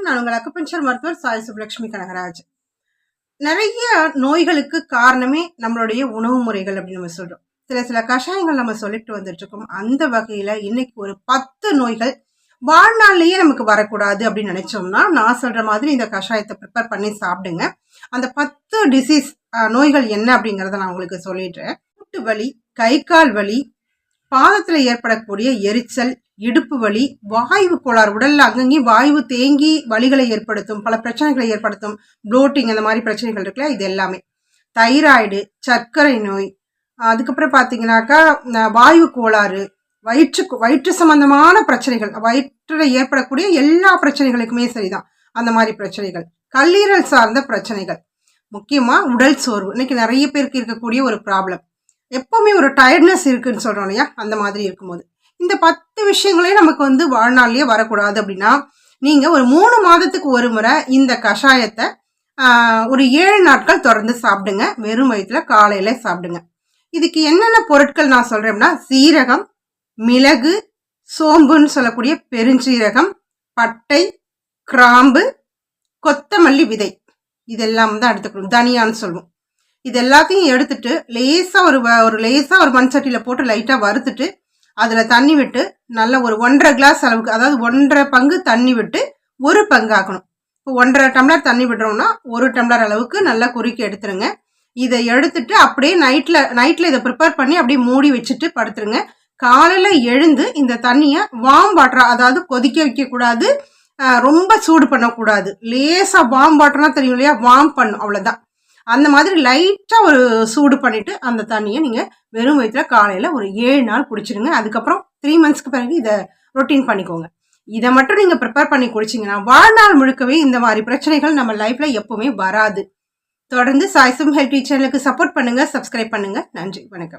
வணக்கம் நான் உங்கள் அக்குபஞ்சர் மருத்துவர் சாய் சுப்லட்சுமி கனகராஜ். நிறைய நோய்களுக்கு காரணமே நம்மளுடைய உணவு முறைகள் அப்படின்னு நம்ம சொல்றோம். சில சில கஷாயங்கள் நம்ம சொல்லிட்டு வந்துட்டு இருக்கோம் அந்த வகையில இன்னைக்கு ஒரு பத்து நோய்கள் வாழ்நாள்லயே நமக்கு வரக்கூடாது அப்படின்னு நினைச்சோம்னா நான் சொல்ற மாதிரி இந்த கஷாயத்தை ப்ரிப்பேர் பண்ணி சாப்பிடுங்க. அந்த பத்து டிசீஸ் நோய்கள் என்ன அப்படிங்கிறத நான் உங்களுக்கு சொல்லிடுறேன். கூட்டு வலி கை கால் வலி பாதத்தில் ஏற்படக்கூடிய எரிச்சல் இடுப்பு வலி வாயு கோளாறு உடல்ல அங்கங்கேயும் வாயு தேங்கி வலிகளை ஏற்படுத்தும் பல பிரச்சனைகளை ஏற்படுத்தும் ப்ளோட்டிங் அந்த மாதிரி பிரச்சனைகள் இருக்குல்ல இது எல்லாமே. தைராய்டு சர்க்கரை நோய் அதுக்கப்புறம் பார்த்தீங்கன்னாக்கா வாயு கோளாறு வயிற்று வயிற்று சம்பந்தமான பிரச்சனைகள் வயிற்றில் ஏற்படக்கூடிய எல்லா பிரச்சனைகளுக்குமே சரிதான். அந்த மாதிரி பிரச்சனைகள் கல்லீரல் சார்ந்த பிரச்சனைகள் முக்கியமாக உடல் சோர்வு இன்னைக்கு நிறைய பேருக்கு இருக்கக்கூடிய ஒரு ப்ராப்ளம் எப்பவுமே ஒரு டயர்ட்னஸ் இருக்குன்னு சொல்கிறோம் இல்லையா? அந்த மாதிரி இருக்கும்போது. இந்த பத்து விஷயங்களையும் நமக்கு வந்து வாழ்நாள்லயே வரக்கூடாது அப்படின்னா நீங்கள் ஒரு மூணு மாதத்துக்கு ஒரு முறை இந்த கஷாயத்தை ஒரு ஏழு நாட்கள் தொடர்ந்து சாப்பிடுங்க. வெறும் வயிற்றுல காலையில் சாப்பிடுங்க. இதுக்கு என்னென்ன பொருட்கள் நான் சொல்கிறேன்னா சீரகம் மிளகு சோம்புன்னு சொல்லக்கூடிய பெருஞ்சீரகம் பட்டை கிராம்பு கொத்தமல்லி விதை. இதெல்லாம் தான் எடுத்துக்கணும். தனியான்னு சொல்லுவோம். இது எல்லாத்தையும் எடுத்துட்டு லேசாக ஒரு ஒரு லேசாக ஒரு மண் சட்டியில் போட்டு லைட்டாக வறுத்துட்டு அதில் தண்ணி விட்டு நல்ல ஒரு ஒன்றரை கிளாஸ் அளவுக்கு அதாவது ஒன்றரை பங்கு தண்ணி விட்டு ஒரு பங்கு ஆக்கணும் இப்போ ஒன்றரை டம்ளர் தண்ணி விடுறோம்னா ஒரு டம்ளர் அளவுக்கு நல்லா குறுக்கி எடுத்துருங்க. இதை எடுத்துட்டு அப்படியே நைட்டில் நைட்டில் இதை ப்ரிப்பேர் பண்ணி அப்படியே மூடி வச்சுட்டு படுத்துருங்க. காலையில் எழுந்து இந்த தண்ணியை வாம் வாட்டரா அதாவது கொதிக்க வைக்கக்கூடாது ரொம்ப சூடு பண்ணக்கூடாது. லேசாக வாம் வாட்டர்னா தெரியும் இல்லையா? வாம் பண்ணும் அவ்வளோதான் அந்த மாதிரி லைட்டாக ஒரு சூடு பண்ணிவிட்டு அந்த தண்ணியை நீங்கள் வெறும் வயிற்றில் காலையில் ஒரு ஏழு நாள் குடிச்சிடுங்க. அதுக்கப்புறம் த்ரீ மந்த்ஸ்க்கு பிறகு இதை ரொட்டீன் பண்ணிக்கோங்க. இதை மட்டும் நீங்கள் ப்ரிப்பேர் பண்ணி குடிச்சிங்கன்னா வாழ்நாள் முழுக்கவே இந்த மாதிரி பிரச்சனைகள் நம்ம லைஃப்பில் எப்போவுமே வராது. தொடர்ந்து சாய்ஸும் ஹெல்த் சேனலுக்கு சப்போர்ட் பண்ணுங்கள் சப்ஸ்கிரைப் பண்ணுங்கள் நன்றி வணக்கம்.